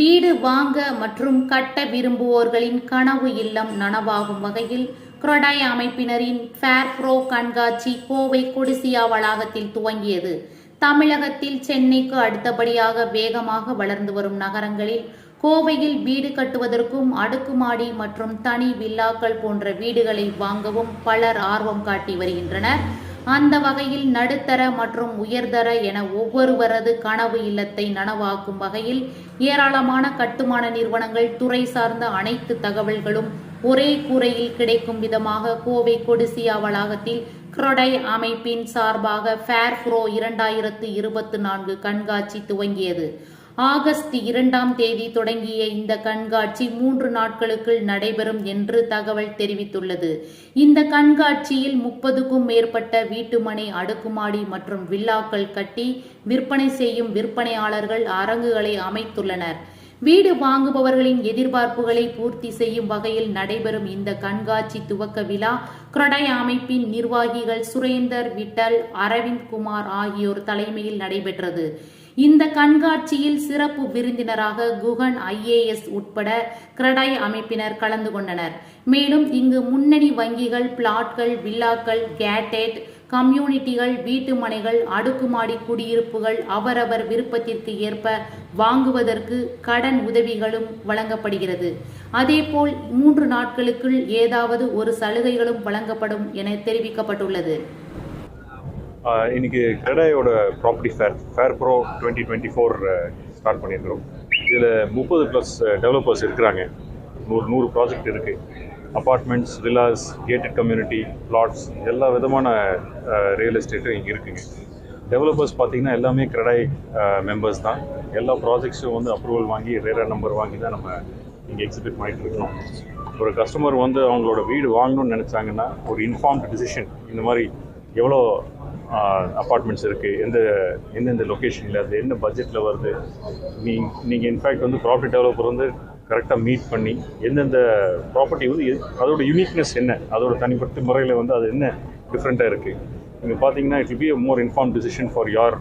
வீடு வாங்க மற்றும் கட்ட விரும்புவோர்களின் கனவு இல்லம் நனவாகும் வகையில் குரடாய் அமைப்பினரின் ஃபேர் ப்ரோ கண்காட்சி கோவை கொடிசியா வளாகத்தில் துவங்கியது. தமிழகத்தில் சென்னைக்கு அடுத்தபடியாக வேகமாக வளர்ந்து வரும் நகரங்களில் கோவையில் வீடு கட்டுவதற்கும் அடுக்குமாடி மற்றும் தனி வில்லாக்கள் போன்ற வீடுகளை வாங்கவும் பலர் ஆர்வம் காட்டி வருகின்றனர். அந்த வகையில் நடுத்தர மற்றும் உயர்தர என ஒவ்வொருவரது கனவு இல்லத்தை நனவாக்கும் வகையில் ஏராளமான கட்டுமான நிறுவனங்கள் துறை சார்ந்த அனைத்து தகவல்களும் ஒரே கூரையில் கிடைக்கும் விதமாக கோவை கொடிசியா வளாகத்தில் குரோடை அமைப்பின் சார்பாக ஃபேர் ப்ரோ இரண்டாயிரத்து இருபத்தி நான்கு கண்காட்சி துவங்கியது. ஆகஸ்ட் இரண்டாம் தேதி தொடங்கிய இந்த கண்காட்சி மூன்று நாட்களுக்குள் நடைபெறும் என்று தகவல் தெரிவித்துள்ளது. இந்த கண்காட்சியில் முப்பதுக்கும் மேற்பட்ட வீட்டுமனை அடுக்குமாடி மற்றும் வில்லாக்கள் கட்டி விற்பனை செய்யும் விற்பனையாளர்கள் அரங்குகளை அமைத்துள்ளனர். வீடு வாங்குபவர்களின் எதிர்பார்ப்புகளை பூர்த்தி செய்யும் வகையில் நடைபெறும் இந்த கண்காட்சி துவக்க விழா கிரடை அமைப்பின் நிர்வாகிகள் சுரேந்தர் விட்டல் அரவிந்த் குமார் ஆகியோர் தலைமையில் நடைபெற்றது. இந்த கண்காட்சியில் சிறப்பு விருந்தினராக குகன் ஐஏஎஸ் உட்பட கிரடாய் அமைப்பினர் கலந்து கொண்டனர். மேலும் இங்கு முன்னணி வங்கிகள் பிளாட்கள் வில்லாக்கள் கேட்டேட் கம்யூனிட்டிகள் வீட்டுமனைகள் அடுக்குமாடி குடியிருப்புகள் அவரவர் விருப்பத்திற்கு ஏற்ப வாங்குவதற்கு கடன் உதவிகளும் வழங்கப்படுகிறது. அதேபோல் மூன்று நாட்களுக்குள் ஏதாவது ஒரு சலுகைகளும் வழங்கப்படும் என தெரிவிக்கப்பட்டுள்ளது. இன்றைக்கி இன்னைக்கு கிரெடாயோட property fair fair pro twenty twenty four start பண்ணியிருக்கிறோம். இதில் முப்பது ப்ளஸ் டெவலப்பர்ஸ் இருக்கிறாங்க. நூறு நூறு ப்ராஜெக்ட் இருக்குது apartments villas gated community flats எல்லா விதமான ரியல் எஸ்டேட்டும் இங்கே இருக்குங்க. டெவலப்பர்ஸ் பார்த்தீங்கன்னா எல்லாமே கிரெடாய் மெம்பர்ஸ் தான். எல்லா ப்ராஜெக்ட்ஸும் வந்து அப்ரூவல் வாங்கி ரேரா நம்பர் வாங்கி தான் நம்ம இங்கே எக்ஸிபிட் பண்ணிகிட்டு இருக்கோம் ஒரு கஸ்டமர் வந்து அவங்களோட வீடு வாங்கணும்னு நினச்சாங்கன்னா ஒரு இன்ஃபார்ம்டு டிசிஷன் இந்த மாதிரி எவ்வளோ அப்பார்ட்மெண்ட்ஸ் இருக்குது எந்த எந்தெந்த லொக்கேஷனில் அது என்ன பட்ஜெட்டில் வருது? நீ நீங்கள் இன்ஃபேக்ட் வந்து ப்ராப்பர்ட்டி டெவலப்பர் வந்து கரெக்டாக மீட் பண்ணி எந்தெந்த ப்ராப்பர்ட்டி வந்து அதோட யூனிக்னஸ் என்ன? அதோட தனிப்பட்ட முறையில் வந்து அது என்ன டிஃப்ரெண்ட்டாக இருக்குது நீங்கள் பார்த்தீங்கன்னா it will be more inform decision for your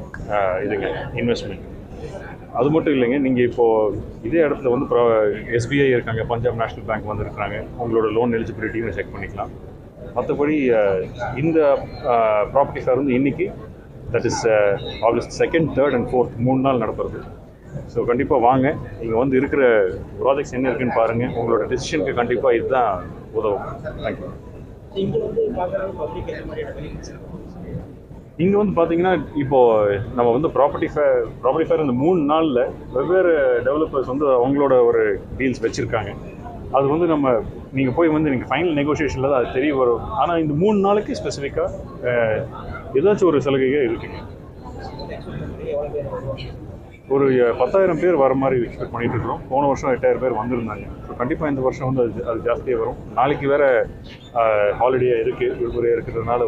இதுங்க இன்வெஸ்ட்மெண்ட் அது மட்டும் இல்லைங்க நீங்கள் இப்போது இதே இடத்துல வந்து எஸ்பிஐ இருக்காங்க பஞ்சாப் நேஷனல் பேங்க் வந்துருக்காங்க உங்களோட லோன் எலிஜிபிலிட்டியும் செக் பண்ணிக்கலாம். மற்றபடி இந்த ப்ராப்பர்ட்டி ஃபேர் வந்து இன்னைக்கு that is August second third and fourth மூணு நாள் நடத்துறது ஸோ கண்டிப்பாக வாங்க. இங்கே வந்து இருக்கிற ப்ராஜெக்ட்ஸ் என்ன இருக்குன்னு பாருங்கள் உங்களோட டெசிஷனுக்கு கண்டிப்பாக இதுதான் உதவும். தேங்க்யூ இங்கே வந்து பார்த்தீங்கன்னா இப்போது நம்ம வந்து ப்ராப்பர்ட்டி ஃபேர் ப்ராப்பர்ட்டி ஃபேர் இந்த மூணு நாளில் வெவ்வேறு டெவலப்பர்ஸ் வந்து அவங்களோட ஒரு டீல்ஸ் வச்சுருக்காங்க. அது வந்து நம்ம நீங்கள் போய் வந்து நீங்கள் ஃபைனல் நெகோஷியேஷனில் தான் அது தெரிய வரும். ஆனால் இந்த மூணு நாளைக்கு ஸ்பெசிஃபிக்காக ஏதாச்சும் ஒரு சலுகைகள் இருக்குங்க. ஒரு பத்தாயிரம் பேர் வர மாதிரி எக்ஸ்பெக்ட் பண்ணிட்டு இருக்கிறோம். போன வருஷம் எட்டாயிரம் பேர் வந்திருந்தாங்க. ஸோ கண்டிப்பாக இந்த வருஷம் வந்து அது அது ஜாஸ்தியாக வரும். நாளைக்கு வேற ஹாலிடே இருக்குது விடுமுறையாக இருக்கிறதுனால வந்து